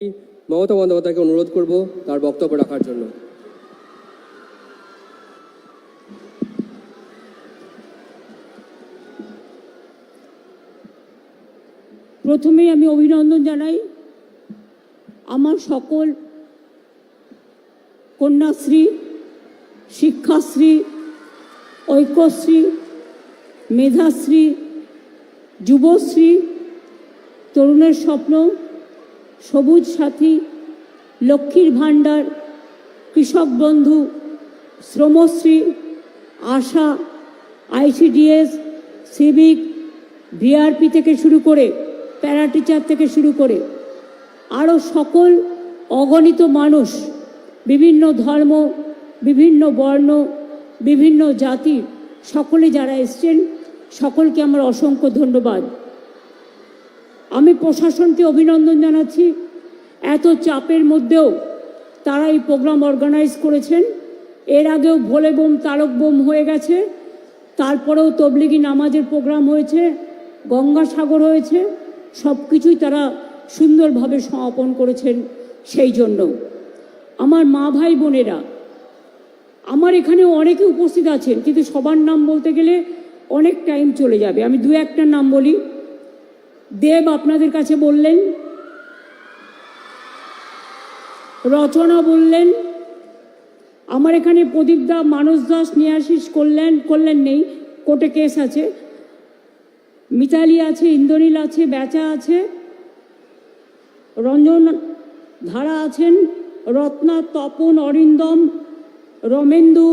মমতা বন্দ্যোপাধ্যায়কে অনুরোধ করব তার বক্তব্য রাখার জন্য। প্রথমেই আমি অভিনন্দন জানাই আমার সকল কন্যাশ্রী, শিক্ষাশ্রী, ঐক্যশ্রী, মেধাশ্রী, যুবশ্রী, তরুণের স্বপ্ন সবুজ সাথী, লক্ষ্মীর ভাণ্ডার, Krishak Bandhu, Shramashree, ASHA, ICDS, civic, VRP থেকে শুরু করে প্যারা টিচার থেকে শুরু করে আরও সকল অগণিত মানুষ বিভিন্ন ধর্ম, বিভিন্ন বর্ণ, বিভিন্ন জাতি, সকলে যারা এসছেন, সকলকে আমার অসংখ্য ধন্যবাদ। আমি প্রশাসনকে অভিনন্দন জানাচ্ছি। এত চাপের মধ্যেও তারা এই প্রোগ্রাম অর্গানাইজ করেছেন। এর আগেও ভোলে বোম, তারক বোম হয়ে গেছে। তারপরেও তবলিগি নামাজের প্রোগ্রাম হয়েছে গঙ্গাসাগর হয়েছে। সব কিছুই তারা সুন্দরভাবে সমাপন করেছেন সেই জন্য। আমার মা ভাই বোনেরা, আমার এখানে অনেকে উপস্থিত আছেন, কিন্তু সবার নাম বলতে গেলে অনেক টাইম চলে যাবে। আমি দু একটা নাম বলি। দেব আপনাদের কাছে বললেন, রচনা বললেন, আমার এখানে প্রদীপ দা, মানস দাস, নিয়াশিস করলেন করলেন নেই, কোর্টে কেস আছে, মিতালি আছে, ইন্দ্রনীল আছে বেচা আছে, রঞ্জন ধারা আছেন, রত্না, তপন, অরিন্দম, রমেন্দু,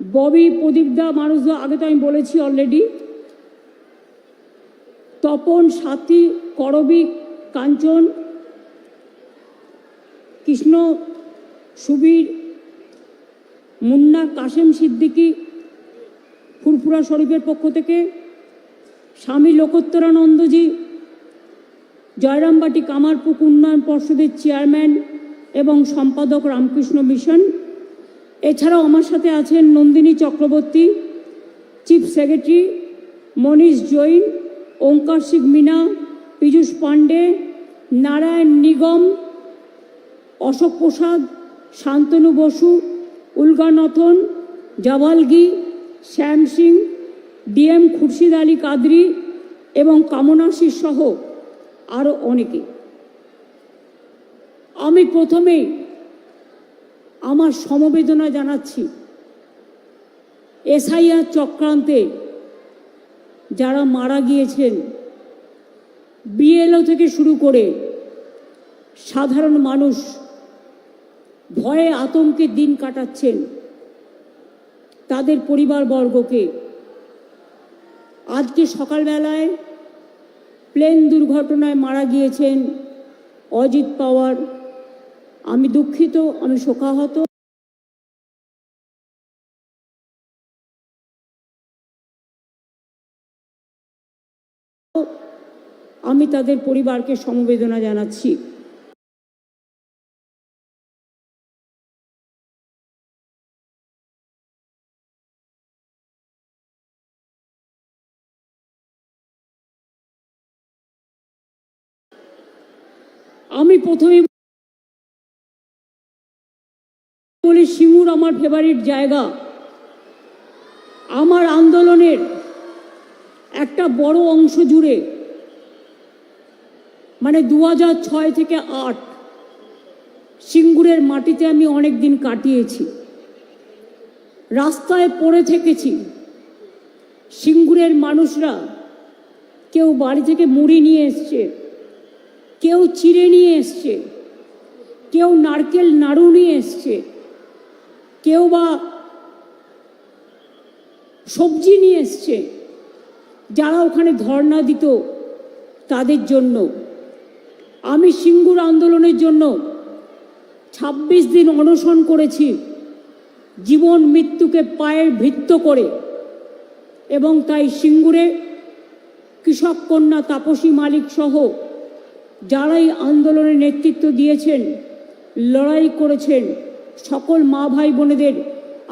ববি, প্রদীপ প্রদীপদা মানুষদা আগে তো আমি বলেছি অলরেডি তপন, সাথী, করবি, কাঞ্চন, কৃষ্ণ, সুবীর, মুন্না কাশেম সিদ্দিকী, ফুরফুরা শরীফের পক্ষ থেকে, স্বামী লোকোত্তরানন্দজি, জয়রামবাটি কামারপুক উন্নয়ন পর্ষদের চেয়ারম্যান এবং সম্পাদক রামকৃষ্ণ মিশন। এছাড়াও আমার সাথে আছেন Nandini Chakraborty, chief secretary, Manish Jain Onkar Singh Meena, Piyush Pandey, Narayan Nigam, Ashok Prasad, Shantanu Basu Ulaganathan Javalgi Shyam Singh, DM Khurshid Ali Kadri এবং কামনাশিস সহ আরও অনেকে। আমি প্রথমেই আমার সমবেদনা জানাচ্ছি এসআইআর চক্রান্তে যারা মারা গিয়েছেন, বিএলও থেকে শুরু করে সাধারণ মানুষ ভয়ে আতঙ্কে দিন কাটাচ্ছেন তাদের পরিবারবর্গকে। আজকে সকালবেলায় প্লেন দুর্ঘটনায় মারা গিয়েছেন অজিত পাওয়ার। আমি দুঃখিত, আমি শোকাহত। আমি তাদের পরিবারকে সমবেদনা জানাচ্ছি। আমি প্রথমে বলি সিঙ্গুর আমার ফেভারিট জায়গা। আমার আন্দোলনের একটা বড় অংশ জুড়ে মানে দু ছয় থেকে আট, সিঙ্গুরের মাটিতে আমি অনেক দিন কাটিয়েছি। রাস্তায় পড়ে থেকেছি। সিঙ্গুরের মানুষরা কেউ বাড়ি থেকে মুড়ি নিয়ে এসছে, কেউ চিড়ে নিয়ে এসছে, কেউ নারকেল নাড়ু নিয়ে এসছে, কেউ বা সবজি নিয়ে এসছে। যারা ওখানে ধর্ণা দিত তাদের জন্য। আমি সিঙ্গুর আন্দোলনের জন্য ২৬ দিন অনশন করেছি। জীবন মৃত্যুকে পায়ের ভিত্ত করে। এবং তাই সিঙ্গুরে কৃষক কন্যা তাপসী মালিক সহ যারাই আন্দোলনে নেতৃত্ব দিয়েছেন, লড়াই করেছেন, সকল মা ভাই বোনেদের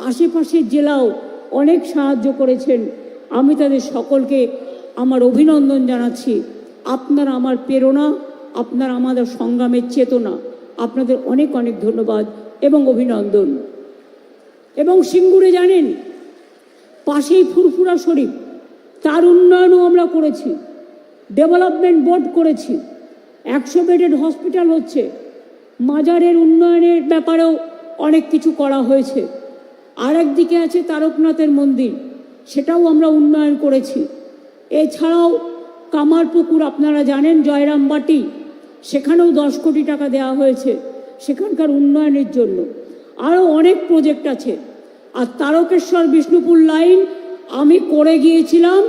আশেপাশের জেলাও অনেক সাহায্য করেছেন। আমি তাদের সকলকে আমার অভিনন্দন জানাচ্ছি। আপনারা আমার প্রেরণা আপনারা আমাদের সংগ্রামের চেতনা। আপনাদের অনেক অনেক ধন্যবাদ এবং অভিনন্দন। এবং সিঙ্গুরে জানেন, পাশেই ফুরফুরা শরীফ, তার উন্নয়নও আমরা করেছি। ডেভেলপমেন্ট বোর্ড করেছি। একশো বেডেড হসপিটাল হচ্ছে। মাজারের উন্নয়নের ব্যাপারেও অনেক কিছু করা হয়েছে। আরেক দিকে আছে তারকনাথের মন্দির, সেটাও আমরা উন্নয়ন করেছি। এছাড়াও কামারপুকুর, আপনারা জানেন, জয়রামবাটি সেখানেও দশ কোটি টাকা দেওয়া হয়েছে সেখানকার উন্নয়নের জন্য। আরও অনেক প্রজেক্ট আছে। আর তারকেশ্বর বিষ্ণুপুর লাইন আমি করে গিয়েছিলাম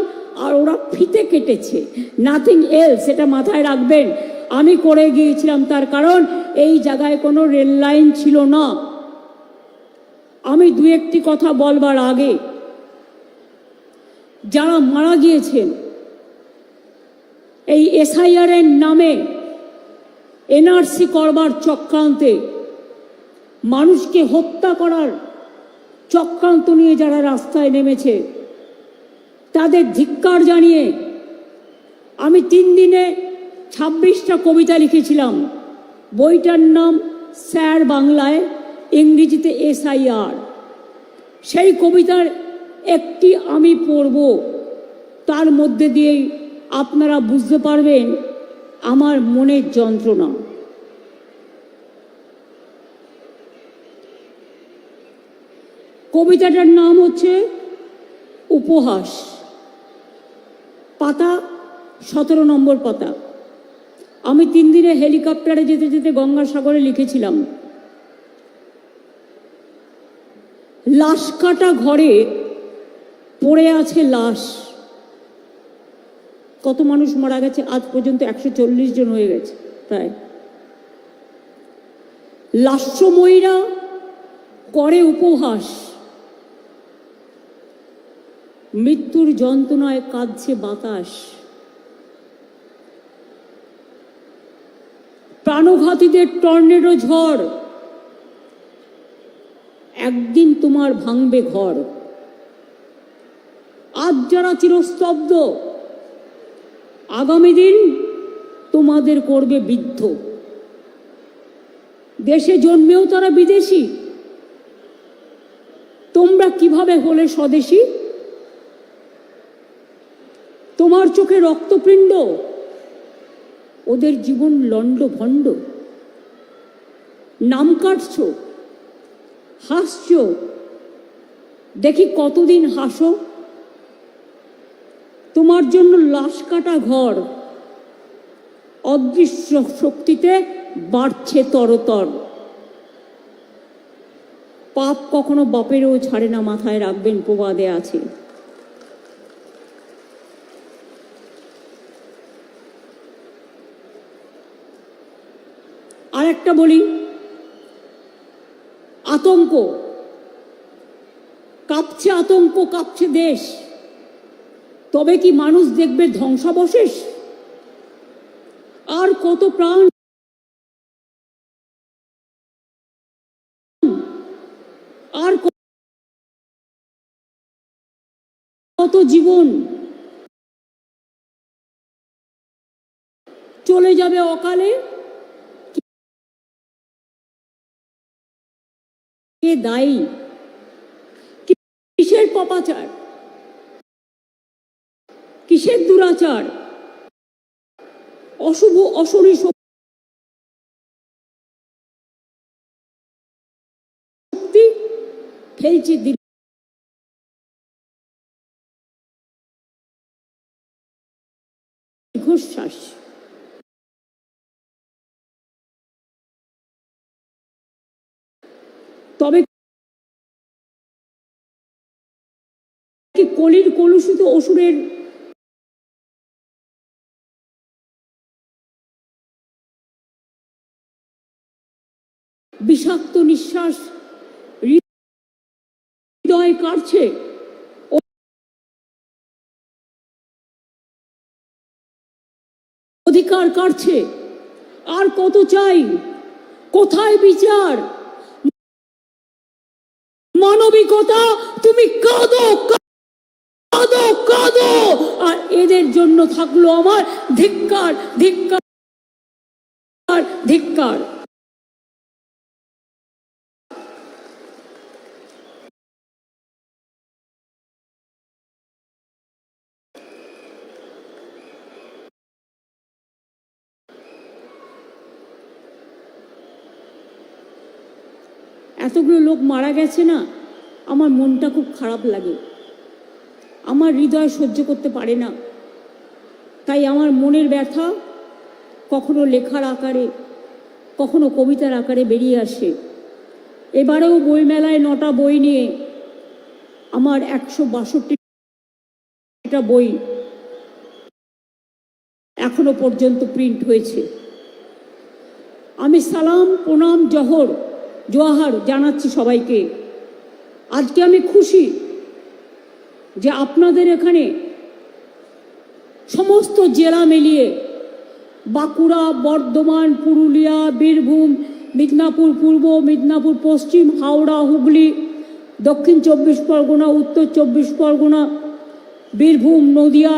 আর ওরা ফিতে কেটেছে। নাথিং এল সেটা মাথায় রাখবেন। আমি করে গিয়েছিলাম তার কারণ এই জায়গায় কোনো রেল লাইন ছিল না। আমি দু একটি কথা বলবার আগে যারা মারা গিয়েছেন, এই এসআইআর এর নামে এনআরসি করবার চক্রান্তে মানুষকে হত্যা করার চক্রান্ত নিয়ে যারা রাস্তায় নেমেছে, তাদের ধিক্কার জানিয়ে আমি তিন দিনে ছাব্বিশটা কবিতা লিখেছিলাম। বইটার নাম স্যার বাংলায়, ইংরেজিতে এসআইআর। সেই কবিতার একটি আমি পড়ব। তার মধ্যে দিয়েই আপনারা বুঝতে পারবেন আমার মনের যন্ত্রণা। কবিতাটার নাম হচ্ছে উপহাস। পাতা, সতেরো নম্বর পাতা। আমি তিন দিনে হেলিকপ্টারে যেতে যেতে গঙ্গাসাগরে লিখেছিলাম, লাশ কাটা ঘরে পড়ে আছে লাশ। কত মানুষ মারা গেছে? আজ পর্যন্ত একশো চল্লিশ জন হয়ে গেছে, প্রায়। লাস্যময়ীরা করে উপহাস। মৃত্যুর যন্ত্রণায় কাঁদছে বাতাস। প্রাণঘাতীদের টর্নেডো ঝড়। একদিন তোমার ভাঙবে ঘর। আজ যারা চিরস্তব্ধ আগামী দিন তোমাদের করবে বৃদ্ধ। দেশে জন্মেও তারা বিদেশি। তোমরা কীভাবে হলে স্বদেশী? তোমার চোখে রক্তপিণ্ড। ওদের জীবন লণ্ড ভণ্ড নাম কাটছ। হাসছ। দেখি কতদিন হাসো। তোমার জন্য লাশ কাটা ঘর। অদৃশ্য শক্তিতে বাড়ছে তরতর। পাপ কখনো বাপেরও ছাড়ে না, মাথায় রাখবেন প্রবাদে আছে। আর একটা বলি, আতঙ্ক। কাঁপছে আতঙ্ক, কাঁপছে দেশ। তবে কি মানুষ দেখবে ধ্বংসাবশেষ? আর কত প্রাণ আর কত জীবন চলে যাবে অকালে? কে দায়ী? কিসের পাপাচার? কিসের দুরাচার? অশুভ অশরী শক্তি ফেলছে দীর্ঘশ্বাস। তবে কলির কলুষিত অসুরের বিষাক্ত নিঃশ্বাস হৃদয় কাটছে অধিকার কাটছে আর কত চাই? কোথায় বিচার? মানবিকতা? তুমি কাঁদো কাঁদো কাঁদো। আর এদের জন্য থাকল আমার ধিক্কার ধিক্কার ধিক্কার। এতগুলো লোক মারা গেছে না, আমার মনটা খুব খারাপ লাগে। আমার হৃদয় সহ্য করতে পারে না। তাই আমার মনের ব্যথা কখনো লেখার আকারে, কখনো কবিতার আকারে বেরিয়ে আসে। এবারেও বইমেলায় নটা বই নিয়ে আমার একশো বাষট্টিটা বই এখনও পর্যন্ত প্রিন্ট হয়েছে। আমি সালাম, প্রণাম, জহর জোয়াহার জানাচ্ছি সবাইকে। আজকে আমি খুশি যে আপনাদের এখানে সমস্ত জেলা মিলিয়ে বাঁকুড়া, বর্ধমান, পুরুলিয়া, বীরভূম, মিদনাপুর পূর্ব, মিদনাপুর পশ্চিম, হাওড়া, হুগলি, দক্ষিণ চব্বিশ পরগনা, উত্তর চব্বিশ পরগনা, বীরভূম, নদিয়া,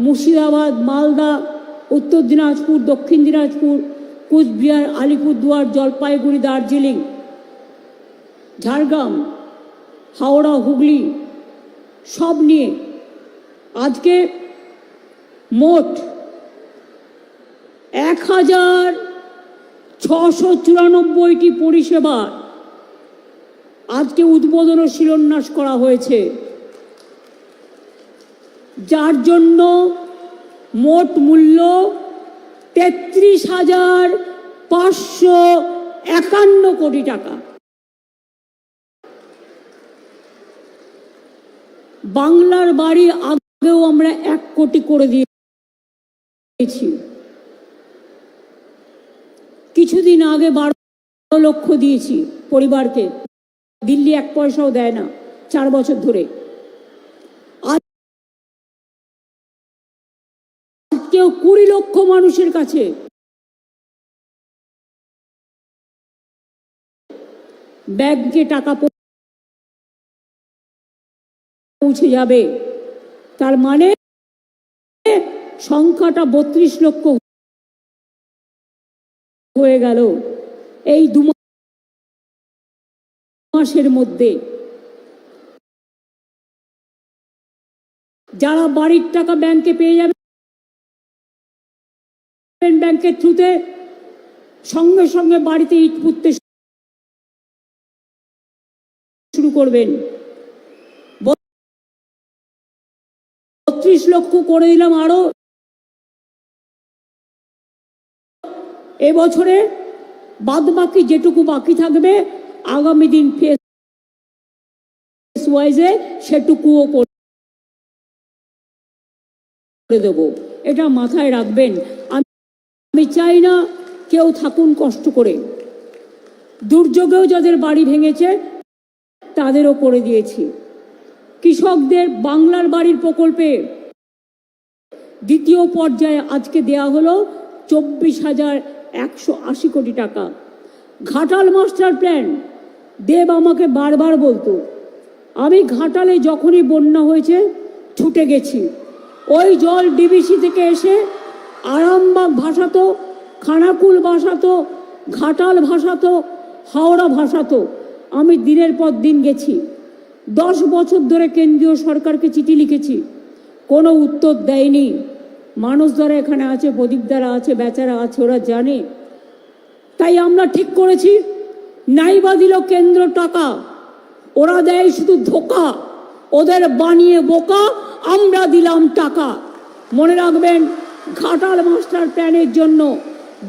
মুর্শিদাবাদ, মালদা, উত্তর দিনাজপুর, দক্ষিণ দিনাজপুর, কুচবিহার, আলিপুরদুয়ার, জলপাইগুড়ি, দার্জিলিং। ঝাড়গ্রাম, হাওড়া, হুগলি সব নিয়ে আজকে মোট এক হাজার ছশো চুরানব্বইটি পরিষেবা আজকে উদ্বোধন ও শিলান্যাস করা হয়েছে। যার জন্য মোট মূল্য তেত্রিশ হাজার পাঁচশো একান্ন কোটি টাকা। বাংলার বাড়ি আগেও আমরা এক কোটি করে দিয়েছি। কিছুদিন আগে বারো লক্ষ দিয়েছি পরিবারকে। দিল্লি এক পয়সাও দেয় না, চার বছর ধরে। আজকেও কুড়ি লক্ষ মানুষের কাছে। ব্যাংকে টাকা পৌঁছে যাবে। তার মানে সংখ্যাটা বত্রিশ লক্ষ হয়ে গেল। এই দু মাসের মধ্যে যারা বাড়ির টাকা ব্যাংকে পেয়ে যাবে, ব্যাংকের থ্রুতে সঙ্গে সঙ্গে বাড়িতে ইট পুঁততে শুরু করবেন। লক্ষ করে দিলাম আরও। এবছরে বাদ বাকি যেটুকু বাকি থাকবে, আগামী দিন ফেস ওয়াইজে সেটুকুও করে দেব। এটা মাথায় রাখবেন। আমি চাই না কেউ থাকুন কষ্ট করে। দুর্যোগেও যাদের বাড়ি ভেঙেছে, তাদেরও করে দিয়েছি। কৃষকদের বাংলার বাড়ির প্রকল্পে দ্বিতীয় পর্যায়ে আজকে দেয়া হলো চব্বিশ হাজার একশো আশি কোটি টাকা। Ghatal master plan. দেব আমাকে বারবার বলতো, আমি ঘাটালে যখনই বন্যা হয়েছে ছুটে গেছি। ওই জল ডিবিসি থেকে এসে আরামবাগ ভাসাতো, খানাকুল ভাসাতো, ঘাটাল ভাসাতো, হাওড়া ভাসাতো। আমি দিনের পর দিন গেছি। দশ বছর ধরে কেন্দ্রীয় সরকারকে চিঠি লিখেছি। কোনো উত্তর দেয়নি। মানুষ দ্বারা এখানে আছে প্রদীপ দ্বারা আছে, বেচারা আছে, ওরা জানে। তাই আমরা ঠিক করেছি নাইবা দিল কেন্দ্র টাকা। ওরা দেয় শুধু ধোকা, ওদের বানিয়ে বোকা, আমরা দিলাম টাকা। মনে রাখবেন, ঘাটাল মাস্টার প্ল্যানের জন্য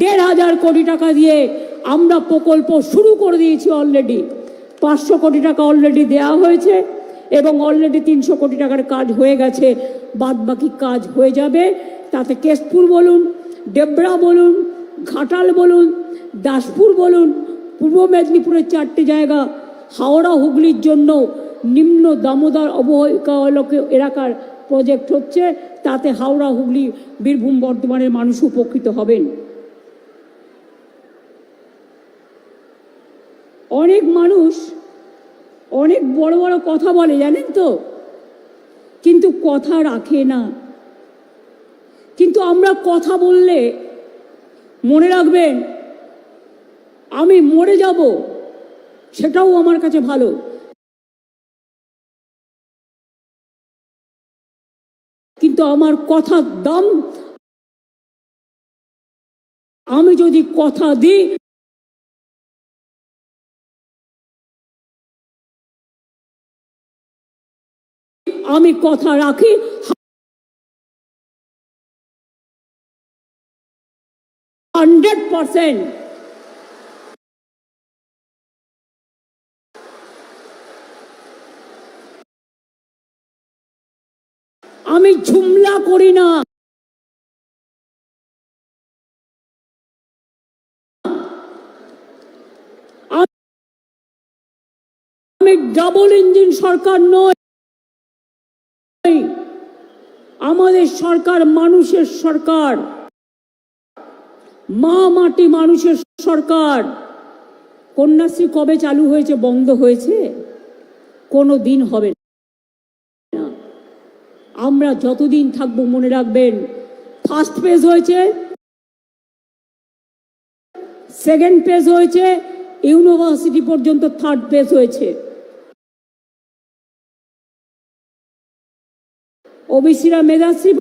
দেড় হাজার কোটি টাকা দিয়ে আমরা প্রকল্প শুরু করে দিয়েছি অলরেডি পাঁচশো কোটি টাকা অলরেডি দেওয়া হয়েছে। এবং অলরেডি তিনশো কোটি টাকার কাজ হয়ে গেছে বাদ বাকি কাজ হয়ে যাবে। তাতে কেশপুর বলুন, ডেবরা বলুন, ঘাটাল বলুন, দাসপুর বলুন, পূর্ব মেদিনীপুরের চারটে জায়গা, হাওড়া হুগলির জন্য নিম্ন দামোদর অবহিকা এলাকার প্রজেক্ট হচ্ছে, তাতে হাওড়া হুগলি বীরভূম বর্ধমানের মানুষ উপকৃত হবেন। অনেক মানুষ অনেক বড় বড় কথা বলে, জানেন তো? কিন্তু কথা রাখে না। কিন্তু আমরা কথা বললে, মনে রাখবেন, আমি মরে যাব, সেটাও আমার কাছে ভালো। কিন্তু আমার কথার দাম, আমি যদি কথা দিই আমি কথা রাখি। Hundred percent. আমি ঝুমলা করি না। আমি ডাবল ইঞ্জিন সরকার নই। আমাদের সরকার মানুষের সরকার। মা মাটি মানুষের সরকার। কন্যাশ্রী কবে চালু হয়েছে, বন্ধ হয়েছে? কোনো দিন হবে না। আমরা যতদিন থাকব, মনে রাখবেন ফার্স্ট পেজ হয়েছে সেকেন্ড পেজ হয়েছে ইউনিভার্সিটি পর্যন্ত থার্ড পেজ হয়েছে। ওবিসিরা মেধাশ্রী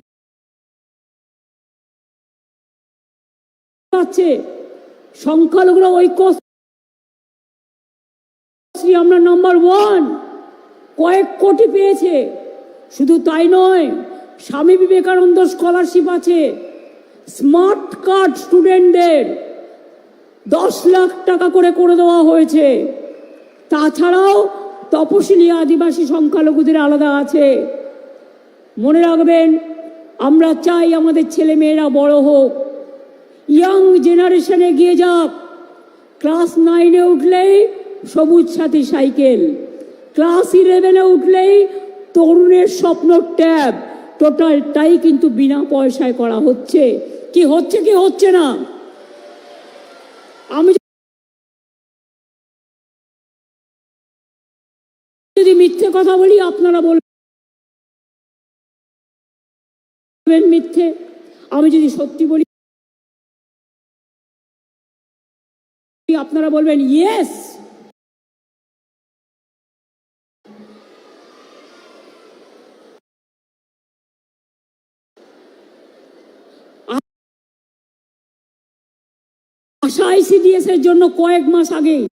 পাচ্ছে সংখ্যালঘুরা ঐক্য আমরা নম্বর ওয়ান কয়েক কোটি পেয়েছে। শুধু তাই নয়, স্বামী বিবেকানন্দ স্কলারশিপ আছে। স্মার্ট কার্ড স্টুডেন্টদের দশ লাখ টাকা করে করে দেওয়া হয়েছে। তাছাড়াও তপশিলি আদিবাসী সংখ্যালঘুদের আলাদা আছে। মনে রাখবেন, আমরা চাই আমাদের ছেলে মেয়েরা বড় হোক। ইয়াং জেনারেশনে গিয়ে যাক। ক্লাস নাইনে উঠলেই সবুজ সাথী সাইকেল। ক্লাস ইলেভেনে উঠলেই তরুণের স্বপ্ন ট্যাব। টোটালটাই কিন্তু বিনা পয়সায় করা হচ্ছে। কি হচ্ছে কি হচ্ছে না? আমি যদি মিথ্যে কথা বলি, আপনারা বলবেন মিথ্যে। আমি যদি সত্যি বলি, আপনারা বলবেন ইয়েস আশা আইসিডিএস এর জন্য কয়েক মাস আগেই